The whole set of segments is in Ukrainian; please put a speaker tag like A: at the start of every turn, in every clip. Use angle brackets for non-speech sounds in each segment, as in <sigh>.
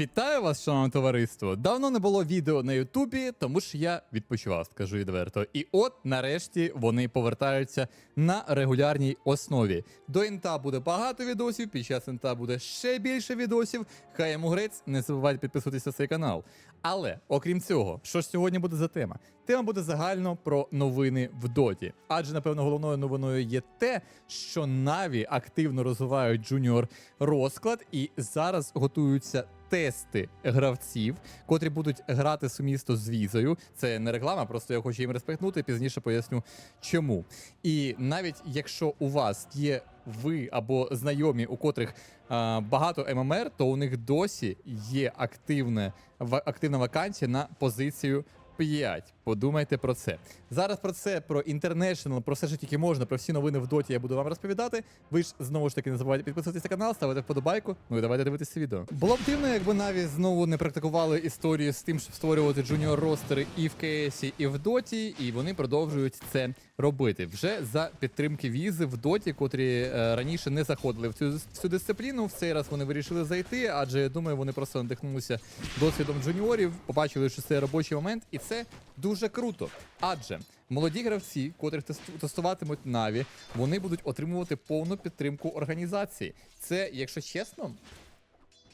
A: Вітаю вас, шановне товариство! Давно не було відео на Ютубі, тому що я відпочивав, скажу відверто. І от нарешті вони повертаються на регулярній основі. До інта буде багато відосів, під час інта буде ще більше відосів. Хай йому грець, не забувайте підписуватися на цей канал. Але окрім цього, що ж сьогодні буде за тема? Тема буде загально про новини в доті. Адже, напевно, головною новиною є те, що Наві активно розвивають джуніор розклад і зараз готуються тести гравців, котрі будуть грати сумісто з візою. Це не реклама, просто я хочу їм респектнути. Пізніше поясню чому. І навіть якщо у вас є ви або знайомі, у котрих а, багато ММР, то у них досі є активне, активна вакансія на позицію 5. Подумайте про це. Зараз про це, про International, про все, що тільки можна, про всі новини в доті я буду вам розповідати. Ви ж знову ж таки не забувайте підписуватися на канал, ставити вподобайку. Ну і давайте дивитися відео. Було б дивно, якби Наві знову не практикували історію з тим, щоб створювати джуніор ростери і в КС, і в Доті, і вони продовжують це робити вже за підтримки візи в Доті, котрі е, раніше не заходили в цю, в цю дисципліну. В цей раз вони вирішили зайти, адже я думаю, вони просто надихнулися досвідом джуніорів, побачили, що це робочий момент, і це дуже круто. Адже молоді гравці, котрих тестуватимуть Наві, вони будуть отримувати повну підтримку організації. Це, якщо чесно.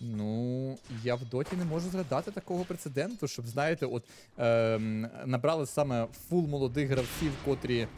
A: Ну, я в доті не можу згадати такого прецеденту, щоб, знаєте, от ем, набрали саме фул молодих гравців, котрі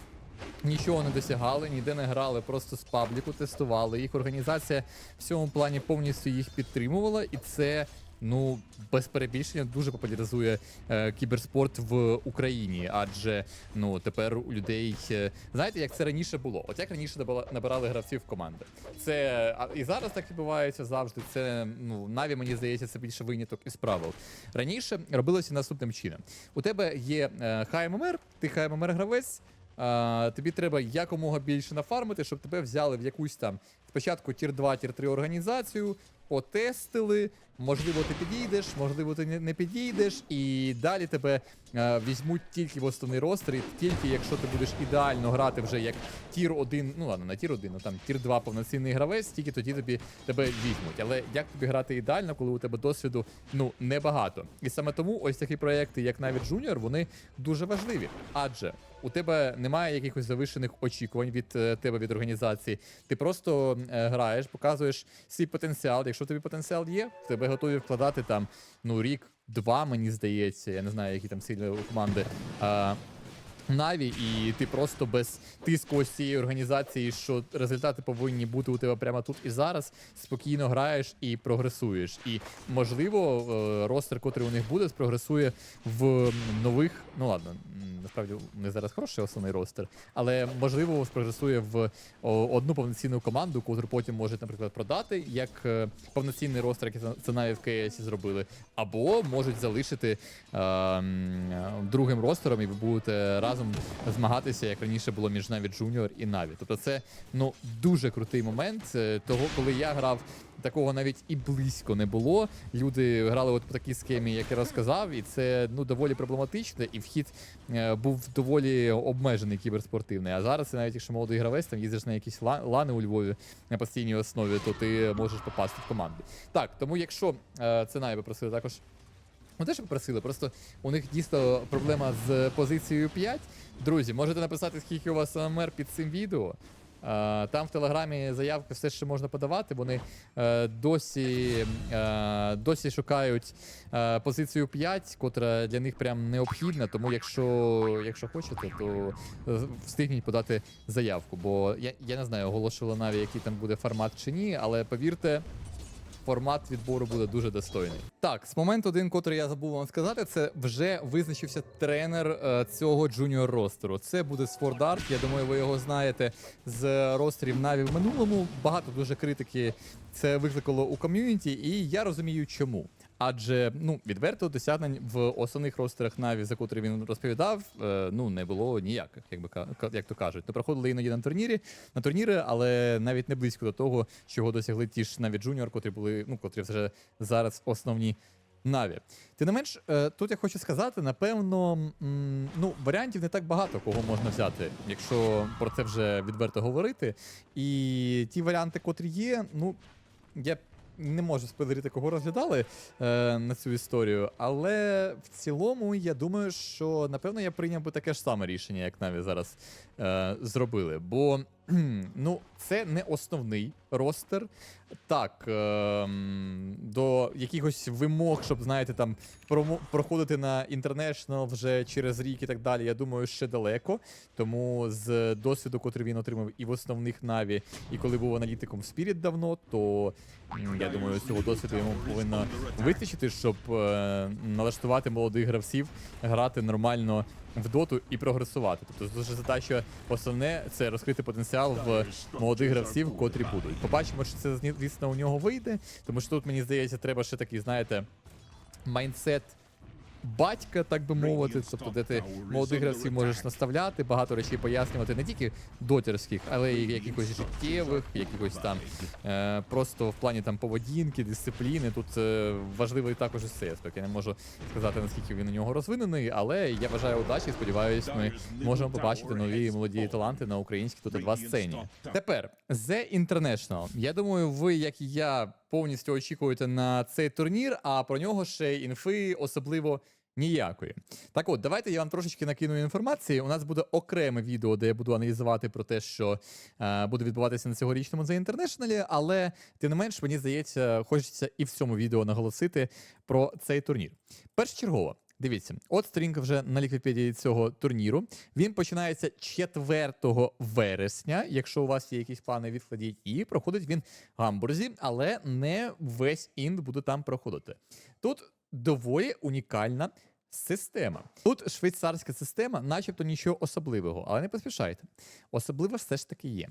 A: нічого не досягали, ніде не грали, просто з пабліку тестували. Їх організація в цьому плані повністю їх підтримувала, і це. Ну, без перебільшення дуже популяризує е, кіберспорт в Україні, адже ну тепер у людей е, знаєте, як це раніше було. От як раніше набирали гравців команди. Це а, і зараз так відбувається завжди. Це ну наві мені здається, це більше виняток із правил. Раніше робилося наступним чином: у тебе є е, хай ММР, ти хай ММР гравець. А, тобі треба якомога більше нафармити, щоб тебе взяли в якусь там спочатку тір 2, тір 3 організацію, потестили. Можливо, ти підійдеш, можливо, ти не- підійдеш, і далі тебе е, візьмуть тільки в основний ростер, і тільки якщо ти будеш ідеально грати вже як тір 1, ну ладно, не тір 1, ну там тір 2 повноцінний гравець, тільки тоді тобі тебе візьмуть. Але як тобі грати ідеально, коли у тебе досвіду ну небагато? І саме тому ось такі проекти, як навіть Junior, вони дуже важливі. Адже у тебе немає якихось завишених очікувань від е, тебе від організації. Ти просто е, граєш, показуєш свій потенціал. Якщо тобі потенціал є, тебе готові вкладати там ну рік, два, мені здається. Я не знаю, які там сильні у команди. А, Наві, і ти просто без тиску ось цієї організації, що результати повинні бути у тебе прямо тут і зараз, спокійно граєш і прогресуєш. І можливо, е, ростер, котрий у них буде, спрогресує в нових. Ну ладно, насправді не зараз хороший основний ростер, але можливо спрогресує в одну повноцінну команду, котру потім можуть, наприклад, продати як е, повноцінний ростер, це навіть в КС зробили, або можуть залишити е, е, другим ростером, і ви будете разом змагатися, як раніше було між Наві Junior і Наві. Тобто це ну дуже крутий момент. е, Того, коли я грав. Такого навіть і близько не було. Люди грали от по такій схемі, як я розказав, і це ну доволі проблематично. І вхід е, був доволі обмежений кіберспортивний. А зараз, навіть якщо молодий гравець, там їздиш на якісь ла- лани у Львові на постійній основі, то ти можеш попасти в команду. Так, тому якщо е, це Наві попросили також Ну, теж попросили, просто у них дійсно проблема з позицією 5. Друзі, можете написати, скільки у вас АМР під цим відео. Е, Там в телеграмі заявки все ще можна подавати. Вони е, досі, е, досі шукають позицію 5, котра для них прям необхідна. Тому, якщо, якщо хочете, то встигніть подати заявку. Бо я, я не знаю, оголошували Наві, який там буде формат чи ні, але повірте, формат відбору буде дуже достойний. Так, з моменту один, котрий я забув вам сказати, це вже визначився тренер е, цього джуніор ростеру. Це буде Сфордарт. Я думаю, ви його знаєте з ростерів Наві в минулому. Багато дуже критики це викликало у ком'юніті, і я розумію, чому. Адже ну відверто досягнень в основних ростерах Наві, за котрі він розповідав, е, ну не було ніяких, як би як то кажуть. Не проходили іноді на турнірі, на турніри, але навіть не близько до того, чого досягли ті ж Наві Джуніор, котрі були, ну котрі вже зараз основні. Наві. Тим не менш, е, тут я хочу сказати, напевно, ну, варіантів не так багато, кого можна взяти, якщо про це вже відверто говорити. І ті варіанти, котрі є, ну, я не можу спойлерити, кого розглядали е, на цю історію, але в цілому я думаю, що напевно я прийняв би таке ж саме рішення, як Наві зараз е, зробили. Бо <clears throat> ну, це не основний ростер. Так, е, до якихось вимог, щоб, знаєте, там промо- проходити на International вже через рік і так далі, я думаю, ще далеко. Тому з досвіду, котрий він отримав і в основних Наві, і коли був аналітиком в Spirit давно, то я думаю, цього досвіду йому повинно вистачити, щоб е, налаштувати молодих гравців, грати нормально в доту і прогресувати. Тобто дуже задача основне це розкрити потенціал в молодих гравців, котрі будуть. Побачимо, що це звісно у нього вийде, тому що тут мені здається, треба ще такий, знаєте, майндсет. Батька, так би мовити, тобто, де ти молодих гравців можеш наставляти, багато речей пояснювати, не тільки дотерських, але й якихось життєвих, якихось там е, просто в плані там поведінки, дисципліни. Тут е, важливий також і цей аспект. Я не можу сказати, наскільки він у нього розвинений, але я бажаю удачі. Сподіваюсь, ми можемо побачити нові молоді таланти на українській тут 2 сцені. Тепер The International. Я думаю, ви, як і я, повністю очікуєте на цей турнір, а про нього ще інфи особливо. Ніякої. Так от, давайте я вам трошечки накину інформації. У нас буде окреме відео, де я буду аналізувати про те, що е, буде відбуватися на цьогорічному The International, але тим не менш, мені здається, хочеться і в цьому відео наголосити про цей турнір. Першочергово, дивіться, от сторінка вже на ліквідпедії цього турніру. Він починається 4 вересня. Якщо у вас є якісь плани, відкладіть, і проходить він в Гамбурзі, але не весь інд буде там проходити. Тут доволі унікальна система. Тут швейцарська система, начебто нічого особливого, але не поспішайте. Особливо все ж таки є.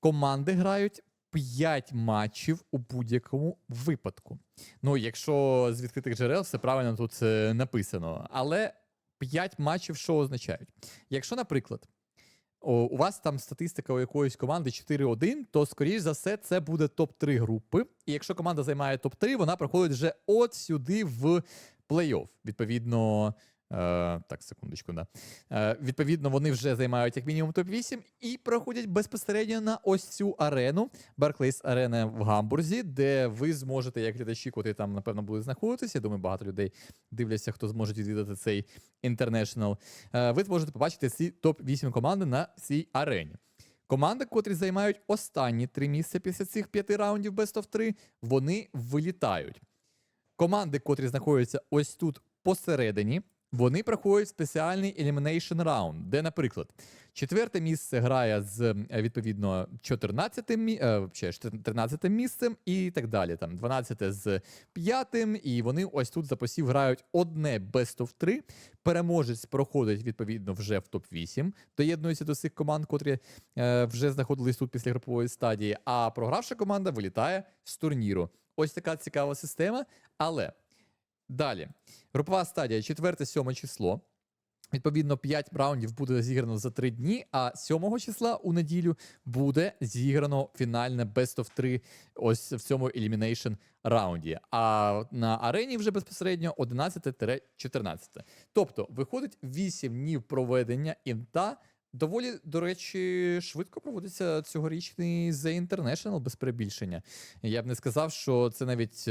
A: Команди грають 5 матчів у будь-якому випадку. Ну, якщо з відкритих джерел все правильно тут е, написано. Але 5 матчів що означають? Якщо, наприклад, у вас там статистика у якоїсь команди 4-1, то, скоріш за все, це буде топ-3 групи. І якщо команда займає топ-3, вона проходить вже от сюди в плей-офф. Відповідно. Е, так, секундочку, да. Е, відповідно, вони вже займають як мінімум топ-8 і проходять безпосередньо на ось цю арену, Barclays Arena в Гамбурзі, де ви зможете, як глядачі, котрі там, напевно, будуть знаходитися. Я думаю, багато людей дивляться, хто зможе відвідати цей International. Е, ви зможете побачити ці топ-8 команди на цій арені. Команди, котрі займають останні три місця після цих п'яти раундів Best of 3, вони вилітають. Команди, котрі знаходяться ось тут посередині, вони проходять спеціальний Elimination Round, де, наприклад, четверте місце грає з е, відповідно 14 мі... е, ще ж 13 місцем і так далі. Там 12 з п'ятим, і вони ось тут за посів грають одне Best of 3. Переможець проходить відповідно вже в топ-8, доєднується до цих команд, котрі е, вже знаходились тут після групової стадії. А програвша команда вилітає з турніру. Ось така цікава система. Але далі, групова стадія, 4-7 число. Відповідно, 5 раундів буде зіграно за 3 дні, а 7 числа у неділю буде зіграно фінальне Best of 3 ось в цьому Elimination раунді. А на арені вже безпосередньо 11-14. Тобто, виходить 8 днів проведення інта. Доволі, до речі, швидко проводиться цьогорічний The International без перебільшення. Я б не сказав, що це навіть.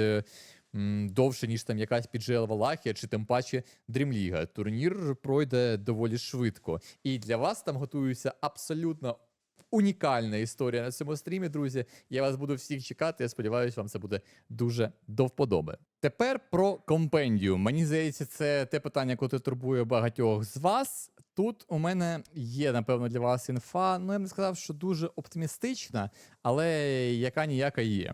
A: Довше, ніж там якась піджел Валахія, чи тим паче Дрімліга. Турнір пройде доволі швидко. І для вас там готується абсолютно унікальна історія на цьому стрімі, друзі. Я вас буду всіх чекати. Я сподіваюся, вам це буде дуже до вподоби. Тепер про компендіум. Мені здається, це те питання, яке турбує багатьох з вас. Тут у мене є, напевно, для вас інфа. Ну, я б не сказав, що дуже оптимістична, але яка ніяка є.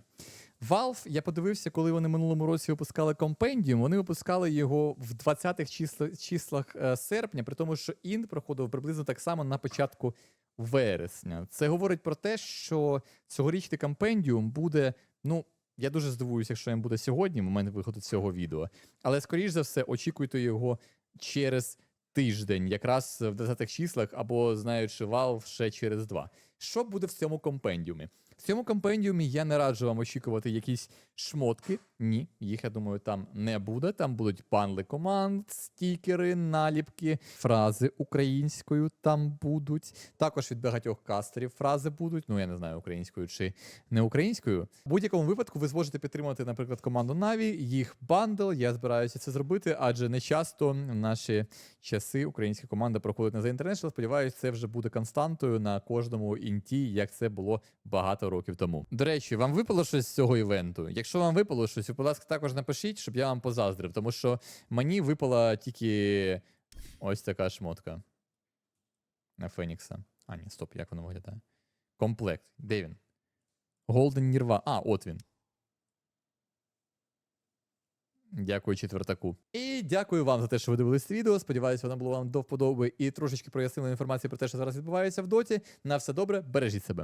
A: Valve, я подивився, коли вони минулому році випускали компендіум, вони випускали його в 20-х числах, числах е, серпня, при тому, що Ін проходив приблизно так само на початку вересня. Це говорить про те, що цьогорічний компендіум буде, ну. Я дуже здивуюся, якщо він буде сьогодні, момент виходу цього відео. Але, скоріш за все, очікуйте його через тиждень, якраз в 20-х числах, або знаючи Valve ще через два. Що буде в цьому компендіумі? В цьому компендіумі я не раджу вам очікувати якісь шмотки. Ні, їх, я думаю, там не буде. Там будуть панли команд, стікери, наліпки, фрази українською там будуть. Також від багатьох кастерів фрази будуть. Ну, я не знаю, українською чи не українською. В будь-якому випадку ви зможете підтримати, наприклад, команду Na'Vi, їх бандл. Я збираюся це зробити, адже не часто в наші часи українська команда проходить на The International. Сподіваюся, це вже буде константою на кожному інті, як це було багато років тому. До речі, вам випало щось з цього івенту? Якщо вам випало щось, будь ласка, також напишіть, щоб я вам позаздрив, тому що мені випала тільки ось така шмотка на Фенікса. А, ні, стоп, як воно виглядає? Комплект. Де він? Golden Нірва. А, от він. Дякую четвертаку. І дякую вам за те, що ви дивились відео. Сподіваюся, воно було вам до вподоби і трошечки прояснило інформацію про те, що зараз відбувається в доті. На все добре, бережіть себе.